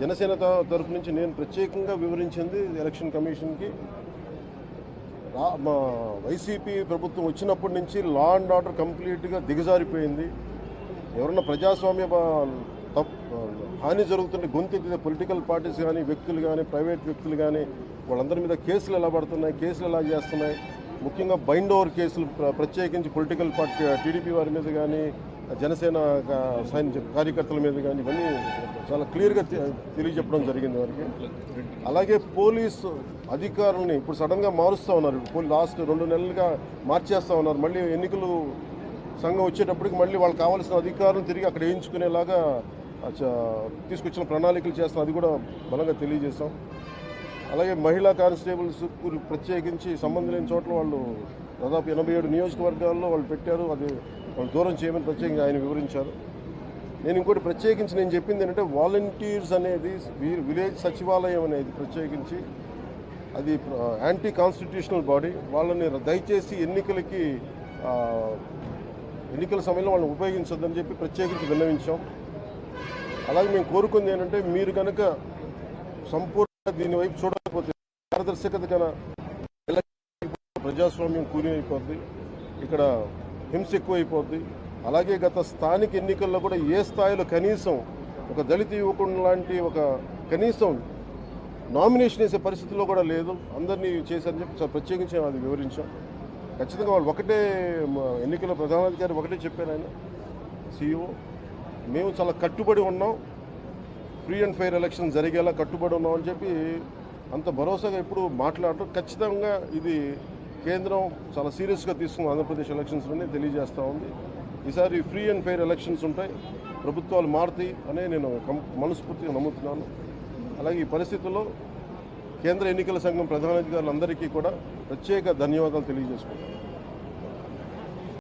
జనసేన తరఫు నుంచి నేను ప్రత్యేకంగా వివరించింది ఎలక్షన్ కమిషన్కి. రా మా వైసీపీ ప్రభుత్వం వచ్చినప్పటి నుంచి లా అండ్ ఆర్డర్ కంప్లీట్గా దిగజారిపోయింది. ఎవరన్నా ప్రజాస్వామ్య తప్ హాని జరుగుతుంటే గొంతెత్తితే పొలిటికల్ పార్టీస్ కానీ వ్యక్తులు కానీ ప్రైవేట్ వ్యక్తులు కానీ వాళ్ళందరి మీద కేసులు ఎలా పడుతున్నాయి కేసులు ఎలా చేస్తున్నాయి ముఖ్యంగా బైండ్ ఓవర్ కేసులు ప్ర- ప్రత్యేకించి పొలిటికల్ పార్టీ టీడీపీ వారి మీద కానీ జనసేన గా- సైనిక కార్యకర్తల మీద కానీ ఇవన్నీ చాలా క్లియర్గా తె- తెలియజెప్పడం జరిగింది వారికి. అలాగే పోలీసు అధికారులని ఇప్పుడు సడన్గా మారుస్తూ ఉన్నారు. పోలీ లాస్ట్ రెండు నెలలుగా మార్చేస్తూ ఉన్నారు. మళ్ళీ ఎన్నికలు సంఘం వచ్చేటప్పటికి మళ్ళీ వాళ్ళకి కావాల్సిన అధికారులను తిరిగి అక్కడ వేయించుకునేలాగా చ- తీసుకొచ్చిన ప్రణాళికలు చేస్తాం. అది కూడా బలంగా తెలియజేస్తాం. అలాగే మహిళా కానిస్టేబుల్స్ ప్రత్యేకించి సంబంధం లేని చోట్ల వాళ్ళు దాదాపు ఎనభై ఏడు నియోజకవర్గాల్లో వాళ్ళు పెట్టారు. అది వాళ్ళు దూరం చేయమని ప్రత్యేకంగా ఆయన వివరించారు. నేను ఇంకోటి ప్రత్యేకించి నేను చెప్పింది ఏంటంటే వాలంటీర్స్ అనేది విలేజ్ సచివాలయం అనేది ప్రత్యేకించి అది యాంటీ కాన్స్టిట్యూషనల్ బాడీ వాళ్ళని దయచేసి ఎన్నికలకి ఎన్నికల సమయంలో వాళ్ళని ఉపయోగించొద్దని చెప్పి ప్రత్యేకించి విన్నవించాం. అలాగే మేము కోరుకుంది ఏంటంటే మీరు కనుక సంపూర్ణ దీని వైపు చూడకపోతే పారదర్శకత కన ప్రజాస్వామ్యం కూలి ఇక్కడ హింస ఎక్కువైపోద్ది. అలాగే గత స్థానిక ఎన్నికల్లో కూడా ఏ స్థాయిలో కనీసం ఒక దళిత యువకుడు లాంటి ఒక కనీసం నామినేషన్ వేసే పరిస్థితిలో కూడా లేదు. అందరినీ చేశారని చెప్పి చాలా ప్రత్యేకించి అది వివరించాం. ఖచ్చితంగా వాళ్ళు ఒకటే ఎన్నికల ప్రధానాధికారి ఒకటే చెప్పారు ఆయన సీఈఓ. మేము చాలా కట్టుబడి ఉన్నాం. ఫ్రీ అండ్ ఫెయిర్ ఎలక్షన్ జరిగేలా కట్టుబడి ఉన్నామని చెప్పి అంత భరోసాగా ఎప్పుడు మాట్లాడటం ఖచ్చితంగా ఇది కేంద్రం చాలా సీరియస్గా తీసుకున్న ఆంధ్రప్రదేశ్ ఎలక్షన్స్లోనే తెలియజేస్తూ ఉంది. ఈసారి ఫ్రీ అండ్ ఫెయిర్ ఎలక్షన్స్ ఉంటాయి. ప్రభుత్వాలు మారుతాయి అనే నేను మనస్ఫూర్తిగా నమ్ముతున్నాను. అలాగే ఈ పరిస్థితుల్లో కేంద్ర ఎన్నికల సంఘం ప్రధానాధికారులందరికీ కూడా ప్రత్యేక ధన్యవాదాలు తెలియజేసుకుంటాను